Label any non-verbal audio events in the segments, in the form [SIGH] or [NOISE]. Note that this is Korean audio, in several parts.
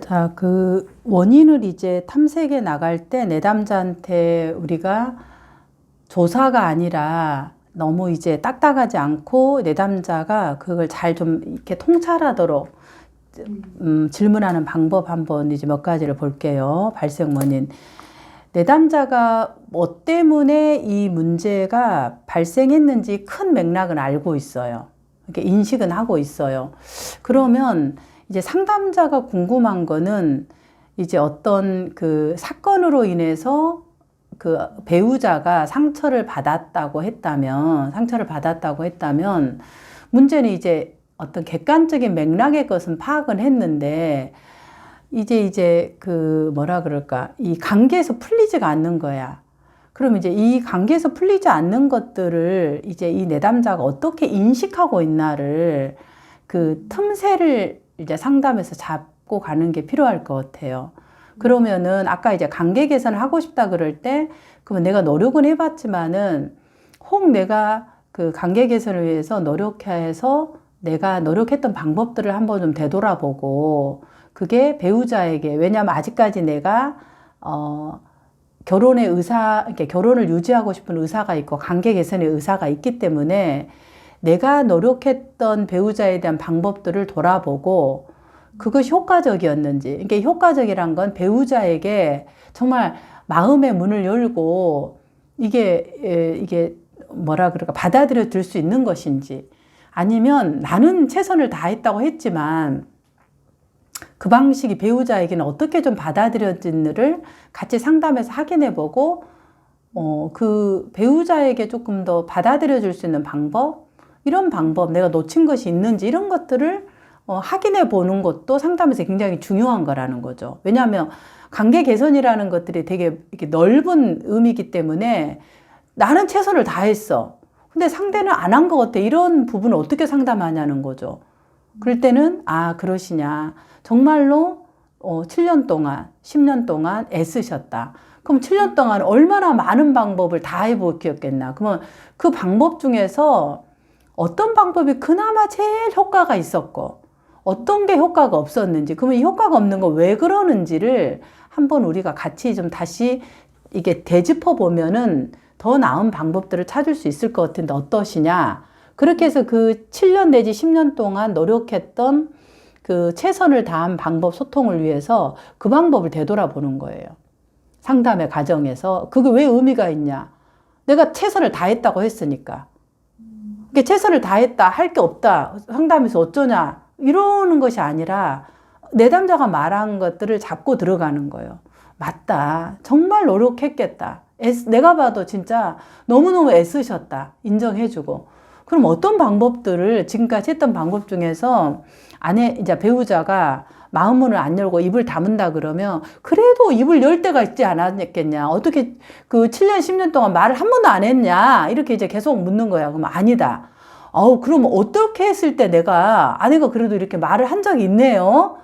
자, 그 원인을 이제 탐색해 나갈 때 내담자한테 우리가 조사가 아니라 너무 이제 딱딱하지 않고 내담자가 그걸 잘 좀 이렇게 통찰하도록 음, 질문하는 방법 한번 이제 몇 가지를 볼게요. 발생 원인. 내담자가 뭐 때문에 이 문제가 발생했는지 큰 맥락은 알고 있어요. 이렇게 인식은 하고 있어요. 그러면 이제 상담자가 궁금한 거는 이제 어떤 그 사건으로 인해서 그 배우자가 상처를 받았다고 했다면, 상처를 받았다고 했다면, 문제는 이제 어떤 객관적인 맥락의 것은 파악은 했는데, 이제 이제 그 뭐라 그럴까, 이 관계에서 풀리지가 않는 거야. 그럼 이제 이 관계에서 풀리지 않는 것들을 이제 이 내담자가 어떻게 인식하고 있나를 그 틈새를 이제 상담에서 잡고 가는 게 필요할 것 같아요. 그러면은 아까 이제 관계 개선을 하고 싶다 그럴 때 그러면 내가 노력은 해봤지만은 혹 내가 그 관계 개선을 위해서 노력해서 내가 노력했던 방법들을 한번 좀 되돌아보고 그게 배우자에게 왜냐하면 아직까지 내가 어 결혼의 의사 이렇게 결혼을 유지하고 싶은 의사가 있고 관계 개선의 의사가 있기 때문에 내가 노력했던 배우자에 대한 방법들을 돌아보고 그것이 효과적이었는지. 이게 효과적이란 건 배우자에게 정말 마음의 문을 열고 이게, 이게 뭐라 그럴까, 받아들여 줄수 있는 것인지. 아니면 나는 최선을 다했다고 했지만 그 방식이 배우자에게는 어떻게 좀 받아들여진지를 같이 상담해서 확인해 보고 어, 그 배우자에게 조금 더 받아들여 줄 수 있는 방법, 이런 방법, 내가 놓친 것이 있는지 이런 것들을 어, 확인해 보는 것도 상담에서 굉장히 중요한 거라는 거죠. 왜냐하면 관계 개선이라는 것들이 되게 이렇게 넓은 의미이기 때문에 나는 최선을 다했어. 근데 상대는 안 한 것 같아. 이런 부분을 어떻게 상담하냐는 거죠. 그럴 때는, 아, 그러시냐. 정말로 어, 7년 동안, 10년 동안 애쓰셨다. 그럼 7년 동안 얼마나 많은 방법을 다 해보겠나. 그러면 그 방법 중에서 어떤 방법이 그나마 제일 효과가 있었고, 어떤 게 효과가 없었는지, 그러면 이 효과가 없는 거왜 그러는지를 한번 우리가 같이 좀 다시 이게 되짚어 보면은 더 나은 방법들을 찾을 수 있을 것 같은데 어떠시냐. 그렇게 해서 그 7년 내지 10년 동안 노력했던 그 최선을 다한 방법 소통을 위해서 그 방법을 되돌아보는 거예요. 상담의 과정에서. 그게 왜 의미가 있냐. 내가 최선을 다했다고 했으니까. 이게 최선을 다했다, 할 게 없다, 상담에서 어쩌냐, 이러는 것이 아니라 내담자가 말한 것들을 잡고 들어가는 거예요. 맞다. 정말 노력했겠다. 애쓰, 내가 봐도 진짜 너무너무 애쓰셨다. 인정해주고. 그럼 어떤 방법들을 지금까지 했던 방법 중에서 아내, 이제 배우자가 마음문을 안 열고 입을 다문다 그러면 그래도 입을 열 때가 있지 않았겠냐. 어떻게 그 7년, 10년 동안 말을 한 번도 안 했냐. 이렇게 이제 계속 묻는 거야. 그러면 아니다. 어우, 그럼 어떻게 했을 때 내가 아내가 그래도 이렇게 말을 한 적이 있네요.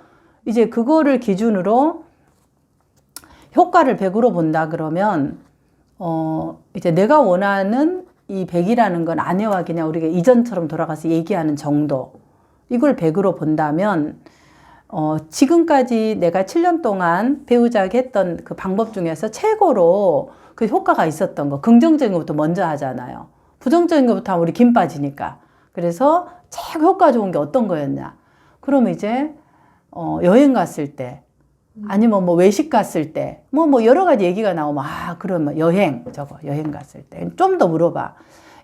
이제 그거를 기준으로 효과를 100으로 본다 그러면 어, 이제 내가 원하는 이 100이라는 건 아내와 그냥 우리가 이전처럼 돌아가서 얘기하는 정도. 이걸 100으로 본다면 어, 지금까지 내가 7년 동안 배우자에게 했던 그 방법 중에서 최고로 그 효과가 있었던 거, 긍정적인 것부터 먼저 하잖아요. 부정적인 것부터 하면 우리 김 빠지니까. 그래서 최고 효과 좋은 게 어떤 거였냐. 그러면 이제, 어, 여행 갔을 때, 아니면 뭐 외식 갔을 때, 뭐, 뭐 여러 가지 얘기가 나오면, 아, 그러면 여행, 저거, 여행 갔을 때. 좀 더 물어봐.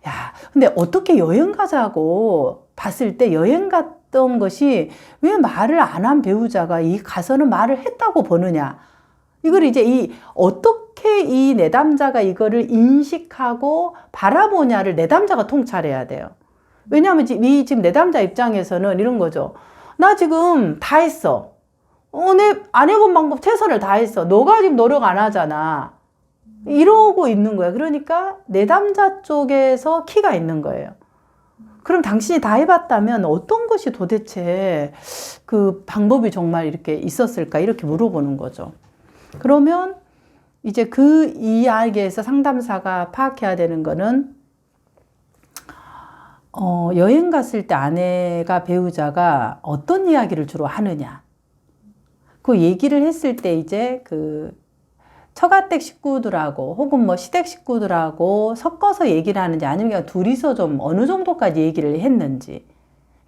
야, 근데 어떻게 여행 가자고 봤을 때 여행 갔 던 것이 왜 말을 안 한 배우자가 이 가서는 말을 했다고 보느냐. 이걸 이제 이 어떻게 이 내담자가 이거를 인식하고 바라보냐를 내담자가 통찰해야 돼요. 왜냐하면 이 지금 내담자 입장에서는 이런 거죠. 나 지금 다 했어. 어, 내 안 해본 방법 최선을 다 했어. 너가 지금 노력 안 하잖아. 이러고 있는 거야. 그러니까 내담자 쪽에서 키가 있는 거예요. 그럼 당신이 다 해봤다면 어떤 것이 도대체 그 방법이 정말 이렇게 있었을까? 이렇게 물어보는 거죠. 그러면 이제 그 이야기에서 상담사가 파악해야 되는 거는 어, 여행 갔을 때 아내가 배우자가 어떤 이야기를 주로 하느냐. 그 얘기를 했을 때 이제 그 처가댁 식구들하고 혹은 뭐 시댁 식구들하고 섞어서 얘기를 하는지 아니면 그냥 둘이서 좀 어느 정도까지 얘기를 했는지.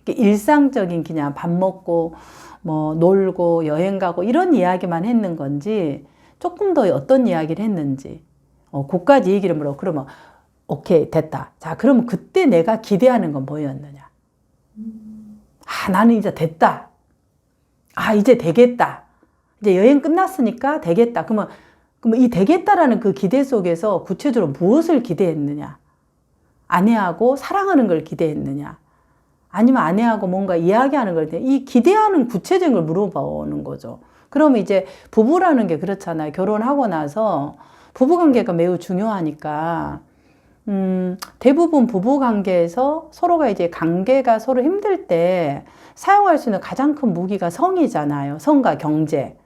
일상적인 그냥 밥 먹고 뭐 놀고 여행 가고 이런 이야기만 했는 건지 조금 더 어떤 이야기를 했는지. 어, 그까지 얘기를 물어. 그러면 오케이 됐다. 자 그러면 그때 내가 기대하는 건 뭐였느냐? 아 나는 이제 됐다. 아 이제 되겠다. 이제 여행 끝났으니까 되겠다. 그러면 그러면 이 되겠다라는 그 기대 속에서 구체적으로 무엇을 기대했느냐 아내하고 사랑하는 걸 기대했느냐 아니면 아내하고 뭔가 이야기하는 걸 때 이 기대하는 구체적인 걸 물어보는 거죠. 그러면 이제 부부라는 게 그렇잖아요. 결혼하고 나서 부부 관계가 매우 중요하니까 음, 대부분 부부 관계에서 서로가 이제 관계가 서로 힘들 때 사용할 수 있는 가장 큰 무기가 성이잖아요. 성과 경제.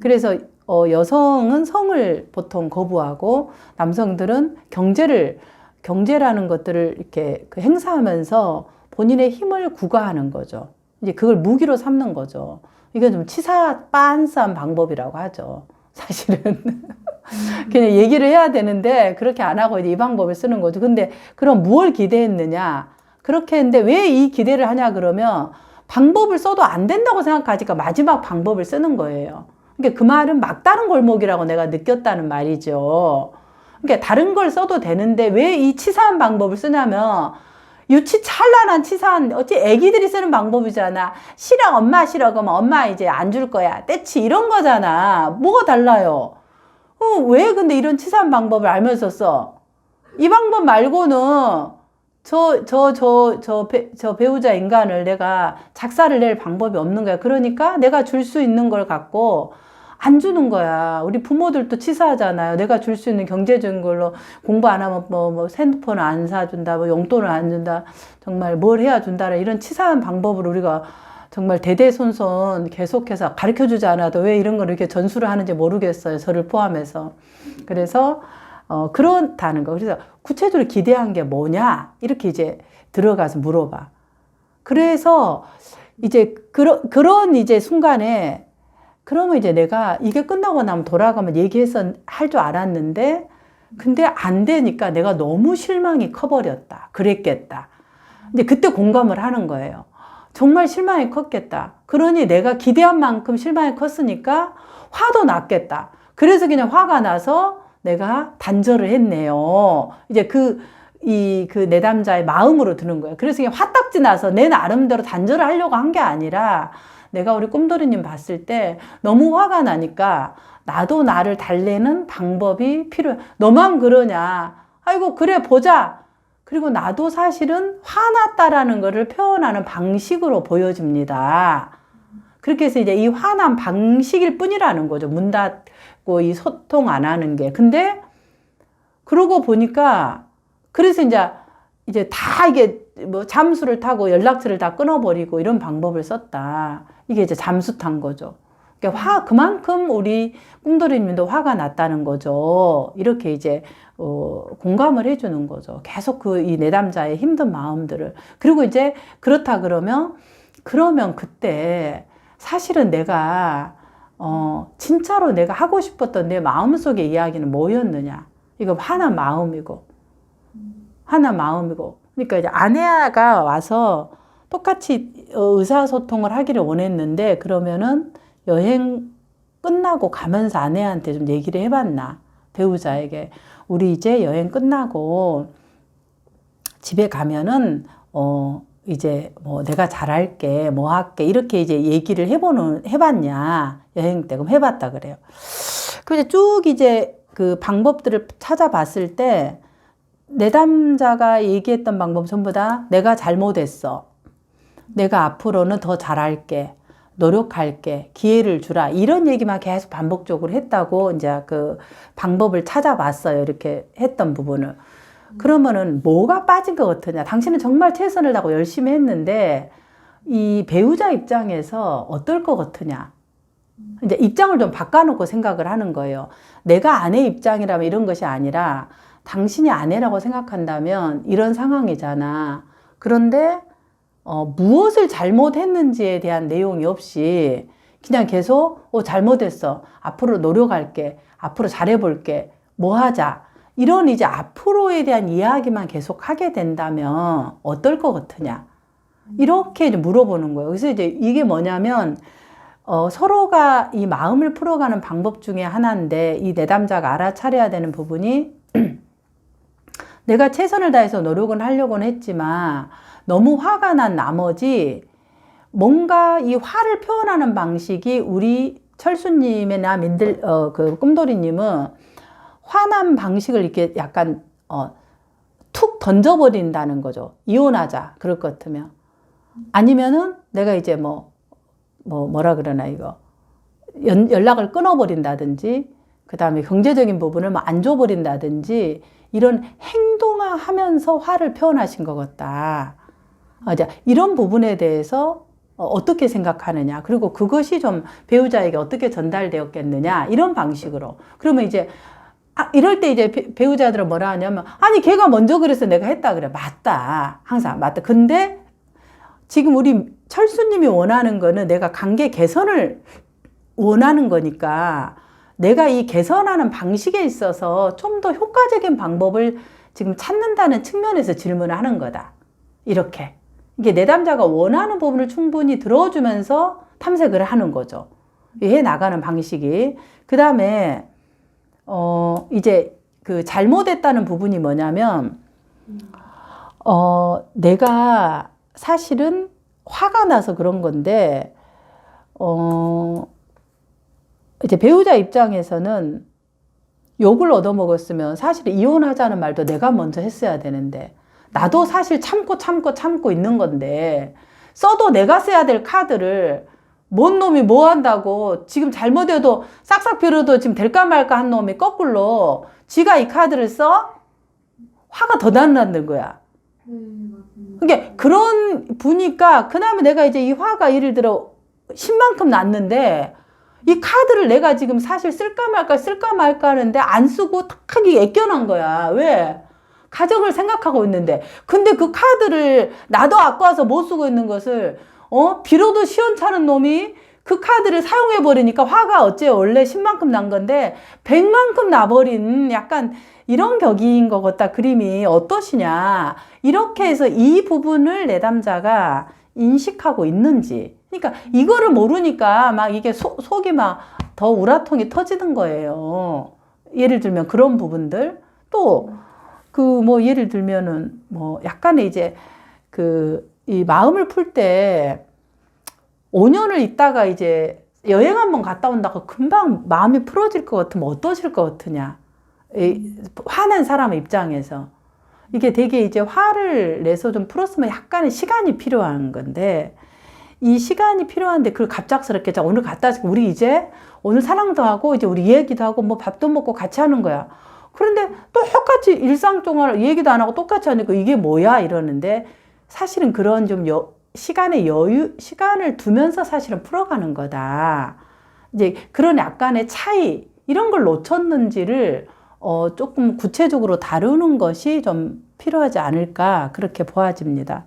그래서 어, 여성은 성을 보통 거부하고 남성들은 경제를 경제라는 것들을 이렇게 그 행사하면서 본인의 힘을 구가하는 거죠. 이제 그걸 무기로 삼는 거죠. 이건 좀 치사 빤스한 방법이라고 하죠. 사실은 그냥 얘기를 해야 되는데 그렇게 안 하고 이제 이 방법을 쓰는 거죠. 근데 그럼 무엇을 기대했느냐? 그렇게 했는데 왜 이 기대를 하냐 그러면 방법을 써도 안 된다고 생각하니까 마지막 방법을 쓰는 거예요. 그러니까 그 말은 막다른 골목이라고 내가 느꼈다는 말이죠. 그러니까 다른 걸 써도 되는데 왜 이 치사한 방법을 쓰냐면 유치 찬란한 치사한 어찌 애기들이 쓰는 방법이잖아. 싫어 엄마 싫어 그러면 엄마 이제 안 줄 거야. 떼치 이런 거잖아. 뭐가 달라요? 어, 왜 근데 이런 치사한 방법을 알면서 써? 이 방법 말고는 저 저 저저저 배우자 인간을 내가 작사를 낼 방법이 없는 거야. 그러니까 내가 줄 수 있는 걸 갖고 안 주는 거야. 우리 부모들도 치사하잖아요. 내가 줄 수 있는 경제적인 걸로 공부 안 하면 뭐, 뭐 핸드폰 안 사준다, 뭐 용돈을 안 준다, 정말 뭘 해야 준다, 이런 치사한 방법으로 우리가 정말 대대손손 계속해서 가르쳐 주지 않아도 왜 이런 걸 이렇게 전수를 하는지 모르겠어요. 저를 포함해서. 그래서, 어, 그렇다는 거. 그래서 구체적으로 기대한 게 뭐냐? 이렇게 이제 들어가서 물어봐. 그래서 이제 그런, 그런 이제 순간에 그러면 이제 내가 이게 끝나고 나면 돌아가면 얘기해서 할 줄 알았는데, 근데 안 되니까 내가 너무 실망이 커버렸다. 그랬겠다. 근데 그때 공감을 하는 거예요. 정말 실망이 컸겠다. 그러니 내가 기대한 만큼 실망이 컸으니까 화도 났겠다. 그래서 그냥 화가 나서 내가 단절을 했네요. 이제 그, 이, 그 내담자의 마음으로 드는 거예요. 그래서 그냥 화딱지 나서 내 나름대로 단절을 하려고 한 게 아니라 내가 우리 꿈돌이님 봤을 때 너무 화가 나니까 나도 나를 달래는 방법이 필요해. 너만 그러냐. 아이고, 그래, 보자. 그리고 나도 사실은 화났다라는 것을 표현하는 방식으로 보여집니다. 그렇게 해서 이제 이 화난 방식일 뿐이라는 거죠. 문 닫고 이 소통 안 하는 게. 근데 그러고 보니까 그래서 이제 이제 다 이게 뭐 잠수를 타고 연락처를 다 끊어버리고 이런 방법을 썼다. 이게 이제 잠수 탄 거죠. 그러니까 화, 그만큼 우리 꿈돌이님도 화가 났다는 거죠. 이렇게 이제, 어, 공감을 해주는 거죠. 계속 그 이 내담자의 힘든 마음들을. 그리고 이제 그렇다 그러면, 그러면 그때 사실은 내가, 어, 진짜로 내가 하고 싶었던 내 마음속의 이야기는 뭐였느냐. 이거 화난 마음이고, 화난 마음이고. 그러니까 이제 아내가 와서 똑같이 어, 의사소통을 하기를 원했는데 그러면은 여행 끝나고 가면서 아내한테 좀 얘기를 해봤나 배우자에게 우리 이제 여행 끝나고 집에 가면은 어 이제 뭐 내가 잘할게 뭐 할게 이렇게 이제 얘기를 해보는 해봤냐 여행 때 그럼 해봤다 그래요. 그래서 쭉 이제 그 방법들을 찾아봤을 때 내담자가 얘기했던 방법 전부 다 내가 잘못했어. 내가 앞으로는 더 잘할게. 노력할게. 기회를 주라. 이런 얘기만 계속 반복적으로 했다고 이제 그 방법을 찾아봤어요. 이렇게 했던 부분을. 그러면은 뭐가 빠진 것 같으냐? 당신은 정말 최선을 다하고 열심히 했는데 이 배우자 입장에서 어떨 것 같으냐? 이제 입장을 좀 바꿔놓고 생각을 하는 거예요. 내가 아내 입장이라면 이런 것이 아니라 당신이 아내라고 생각한다면 이런 상황이잖아. 그런데 어, 무엇을 잘못했는지에 대한 내용이 없이 그냥 계속 어 잘못했어. 앞으로 노력할게. 앞으로 잘해볼게. 뭐 하자. 이런 이제 앞으로에 대한 이야기만 계속 하게 된다면 어떨 것 같으냐. 이렇게 이제 물어보는 거예요. 그래서 이제 이게 뭐냐면 어, 서로가 이 마음을 풀어가는 방법 중에 하나인데 이 내담자가 알아차려야 되는 부분이 [CLEARS THROAT] 내가 최선을 다해서 노력은 하려고는 했지만 너무 화가 난 나머지 뭔가 이 화를 표현하는 방식이 우리 철수님이나 민들 어, 그 꿈돌이님은 화난 방식을 이렇게 약간 어, 툭 던져버린다는 거죠. 이혼하자 그럴 것 같으면 아니면은 내가 이제 뭐뭐 뭐라 그러나 이거 연, 연락을 끊어버린다든지 그 다음에 경제적인 부분을 뭐 안 줘버린다든지 이런 행동하면서 화를 표현하신 것 같다. 아, 이제 이런 부분에 대해서 어, 어떻게 생각하느냐. 그리고 그것이 좀 배우자에게 어떻게 전달되었겠느냐. 이런 방식으로. 그러면 이제 아, 이럴 때 이제 배- 배우자들은 뭐라 하냐면 아니 걔가 먼저 그래서 내가 했다 그래. 맞다. 항상 맞다. 근데 지금 우리 철수님이 원하는 거는 내가 관계 개선을 원하는 거니까 내가 이 개선하는 방식에 있어서 좀 더 효과적인 방법을 지금 찾는다는 측면에서 질문을 하는 거다. 이렇게. 이게 내담자가 원하는 부분을 충분히 들어주면서 탐색을 하는 거죠. 해 나가는 방식이. 그 다음에, 어, 이제 그 잘못했다는 부분이 뭐냐면, 어, 내가 사실은 화가 나서 그런 건데, 어, 이제 배우자 입장에서는 욕을 얻어먹었으면 사실 이혼하자는 말도 내가 먼저 했어야 되는데, 나도 사실 참고 참고 참고 있는 건데, 써도 내가 써야 될 카드를 뭔 놈이 뭐 한다고 지금 잘못해도 싹싹 빌어도 지금 될까 말까 한 놈이 거꾸로 지가 이 카드를 써? 화가 더 난다는 거야. 네, 맞습니다. 그게 그런 부니까 그다음에 내가 이제 이 화가 예를 들어 10만큼 났는데 이 카드를 내가 지금 사실 쓸까 말까 쓸까 말까 하는데 안 쓰고 탁 하기 애껴난 거야. 왜? 가정을 생각하고 있는데. 근데 그 카드를 나도 아까워서 못 쓰고 있는 것을 어? 빌어도 시원찮은 놈이 그 카드를 사용해 버리니까 화가 어째 원래 10만큼 난 건데 100만큼 나버린 약간 이런 격인 것 같다. 그림이 어떠시냐. 이렇게 해서 이 부분을 내담자가 인식하고 있는지. 그러니까 이거를 모르니까 막 이게 속, 속이 막 더 우라통이 터지는 거예요. 예를 들면 그런 부분들. 또 그 뭐 예를 들면은 뭐 약간의 이제 그 이 마음을 풀 때 5년을 있다가 이제 여행 한번 갔다 온다고 금방 마음이 풀어질 것 같으면 어떠실 것 같으냐. 이 화낸 사람의 입장에서. 이게 되게 이제 화를 내서 좀 풀었으면 약간의 시간이 필요한 건데, 이 시간이 필요한데 그걸 갑작스럽게 자 오늘 갔다 우리 이제 오늘 사랑도 하고 이제 우리 얘기도 하고 뭐 밥도 먹고 같이 하는 거야. 그런데 똑같이 일상 동안 얘기도 안 하고 똑같이 하니까 이게 뭐야 이러는데 사실은 그런 좀 여, 시간의 여유 시간을 두면서 사실은 풀어가는 거다. 이제 그런 약간의 차이 이런 걸 놓쳤는지를 어, 조금 구체적으로 다루는 것이 좀 필요하지 않을까 그렇게 보아집니다.